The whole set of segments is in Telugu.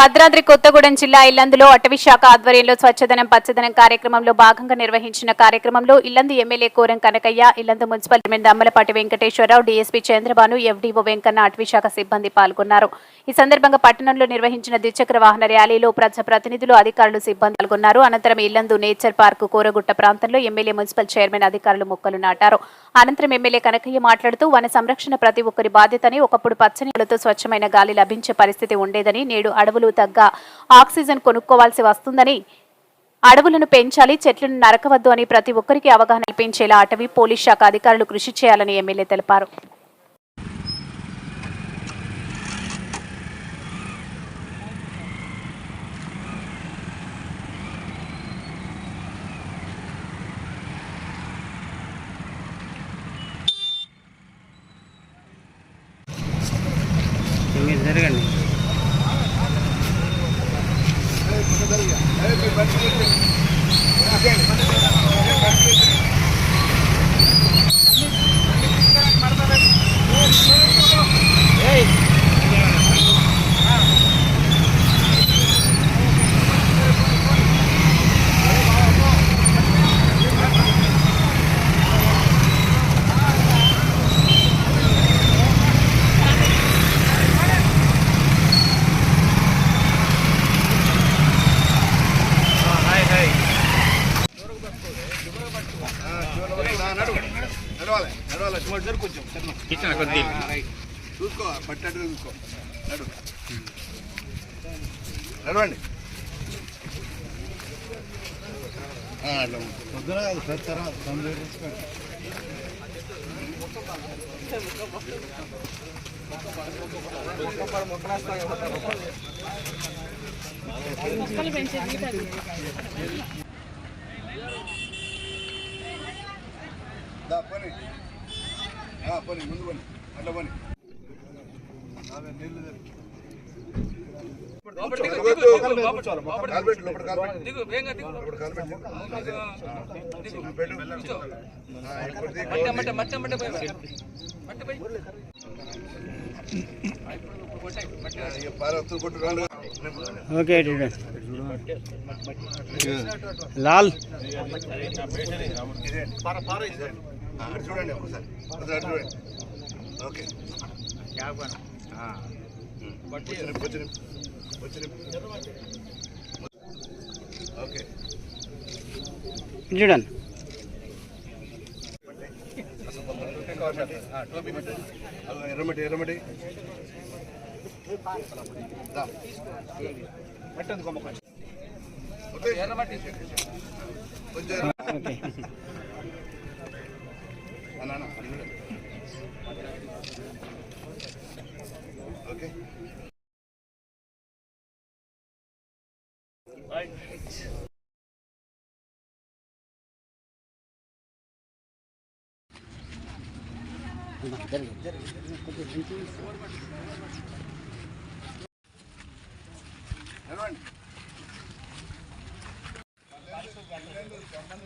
భద్రాద్రి కొత్తగూడెం జిల్లా ఇల్లందులో అటవీశాఖ ఆధ్వర్యంలో స్వచ్ఛదనం పచ్చదనం కార్యక్రమంలో భాగంగా నిర్వహించిన కార్యక్రమంలో Yellandu MLA Koram Kanakaiah Yellandu municipal chairman Dammalapati Venkateswararao DSP Chandrabhanu FDO Venkanna అటవీ శాఖ సిబ్బంది పాల్గొన్నారు. ఈ సందర్భంగా పట్టణంలో నిర్వహించిన ద్విచక్ర వాహన ర్యాలీలో ప్రజాప్రతినిధులు అధికారులు సిబ్బంది పాల్గొన్నారు. అనంతరం ఇల్లందు నేచర్ పార్క్ కోరగుట్ట ప్రాంతంలో ఎమ్మెల్యే మున్సిపల్ చైర్మన్ అధికారులు మొక్కలు నాటారు. అనంతరం ఎమ్మెల్యే కనకయ్య మాట్లాడుతూ వన సంరక్షణ ప్రతి ఒక్కరి బాధ్యతని ఒకప్పుడు పచ్చని స్వచ్ఛమైన గాలి లభించే పరిస్థితి ఉండేదని నేడు అడవులు తగ్గ ఆక్సిజన్ కొనుక్కోవాల్సి వస్తుందని అడవులను పెంచాలి చెట్లను నరకవద్దు అని ప్రతి ఒక్కరికి అవగాహన కల్పించేలా అటవీ పోలీస్ శాఖ అధికారులు కృషి చేయాలని ఎమ్మెల్యే తెలిపారు. Thank you. నడవాలి నడవాలి సుమారు జరుగు కొంచెం ఆ, రైట్. చూసుకో పట్టట్టు చూసుకో. నడు. నడవండి. ఆ, అట్లా పొద్దున కాదు సార్ తర్వాత కంప్లీట్ చేసుకోండి దా పని ఆ, పని ముందు పని అట్లా పని నీళ్ళు తెరు. కాలుపెట్టు, కాలుపెట్టు, లోపల కాలుపెట్టు. లోపల కాలుపెట్టు. ఆ, పెట్టు. ఆ, ఇప్పుడు దిగు. ఆ, ఇక పారొత్తులు కొట్టు రాళ్ళు. ఓకే చూడండి లాల్ అటు చూడండి ఒకసారి. చూడండి. ఓకే. వచ్చిన ఓకే. చూడండి. ఎర్రమటి ఎర్రమటి. ఓకే. కొంచెం ఎర్ర-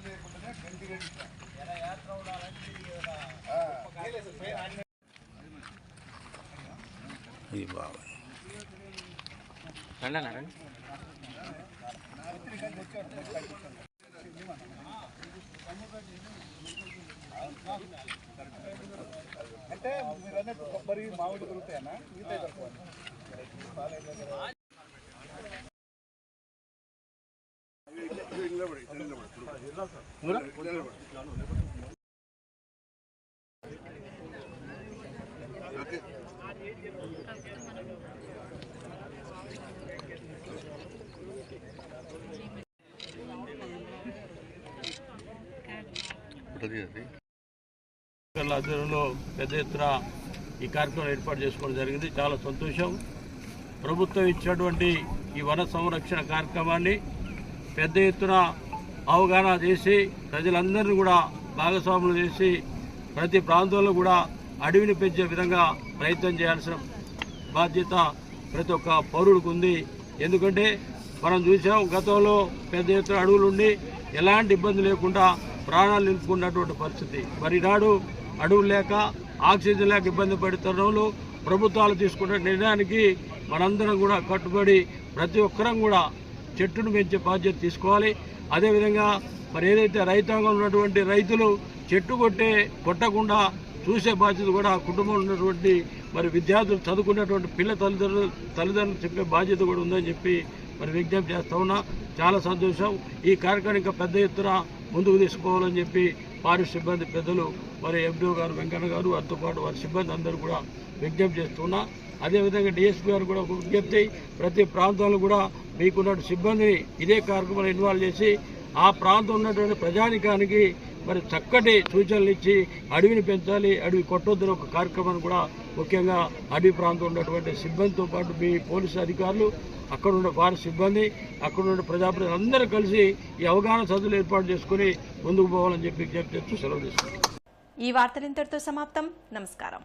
లేకుండానే గంటి అన్నా, అది చూడండి. ఓకే నడవండి. అంటే మీరు అన్నట్టు కొబ్బరి మామిడి దొరుకుతాయన్నా మిగతా తక్కువ నిలబడి ఆధ్వర్యంలో పెద్ద ఎత్తున ఈ కార్యక్రమం ఏర్పాటు చేసుకోవడం జరిగింది. చాలా సంతోషం. ప్రభుత్వం ఇచ్చినటువంటి ఈ వన సంరక్షణ కార్యక్రమాన్ని పెద్ద ఎత్తున అవగాహన చేసి ప్రజలందరినీ కూడా భాగస్వాములు చేసి ప్రతి ప్రాంతంలో కూడా అడవిని పెంచే విధంగా ప్రయత్నం చేయాల్సిన బాధ్యత ప్రతి ఒక్క పౌరుడికి ఉంది. ఎందుకంటే మనం చూసాం గతంలో పెద్ద ఎత్తున అడవులు ఉండి ఎలాంటి ఇబ్బంది లేకుండా ప్రాణాలు నిలుపుకున్నటువంటి పరిస్థితి. మరి నాడు అడవులు లేక ఆక్సిజన్ లేక ఇబ్బంది పడే తరుణంలో ప్రభుత్వాలు తీసుకున్న నిర్ణయానికి మనందరం కూడా కట్టుబడి ప్రతి ఒక్కరం కూడా చెట్టును పెంచే బాధ్యత తీసుకోవాలి. అదేవిధంగా మరి ఏదైతే రైతాంగం ఉన్నటువంటి రైతులు చెట్టు కొట్టే కొట్టకుండా చూసే బాధ్యత కూడా ఆ కుటుంబంలో ఉన్నటువంటి మరి విద్యార్థులు చదువుకున్నటువంటి పిల్ల తల్లిదండ్రులు తల్లిదండ్రులు చెప్పే బాధ్యత కూడా ఉందని చెప్పి మరి విజ్ఞప్తి చేస్తా ఉన్నా. చాలా సంతోషం. ఈ కార్యక్రమం ఇంకా పెద్ద ఎత్తున ముందుకు తీసుకోవాలని చెప్పి వారి సిబ్బంది పెద్దలు మరి ఎండిఓ గారు వెంకన్న గారు వారితో పాటు వారి సిబ్బంది అందరూ కూడా విజ్ఞప్తి చేస్తున్నా అదేవిధంగా డిఎస్పీ గారు కూడా ఒక విజ్ఞప్తి ప్రతి ప్రాంతంలో కూడా మీకున్న సిబ్బందిని ఇదే కార్యక్రమంలో ఇన్వాల్వ్ చేసి ఆ ప్రాంతం ఉన్నటువంటి ప్రజానికానికి మరి చక్కటి సూచనలు ఇచ్చి అడవిని పెంచాలి అడవి కొట్టొద్దని ఒక కార్యక్రమాన్ని కూడా ముఖ్యంగా అడవి ప్రాంతం ఉన్నటువంటి సిబ్బందితో పాటు మీ పోలీసు అధికారులు అక్కడ ఉన్న వారి సిబ్బంది అక్కడ ఉన్న ప్రజాప్రతినిధులు అందరూ కలిసి ఈ అవగాహన సదులు ఏర్పాటు చేసుకుని ముందుకు పోవాలని చెప్పి విజ్ఞప్తి చేస్తూ సెలవు తీసుకుంటాం ఈ వార్తలు ఇంతటితో సమాప్తం. నమస్కారం.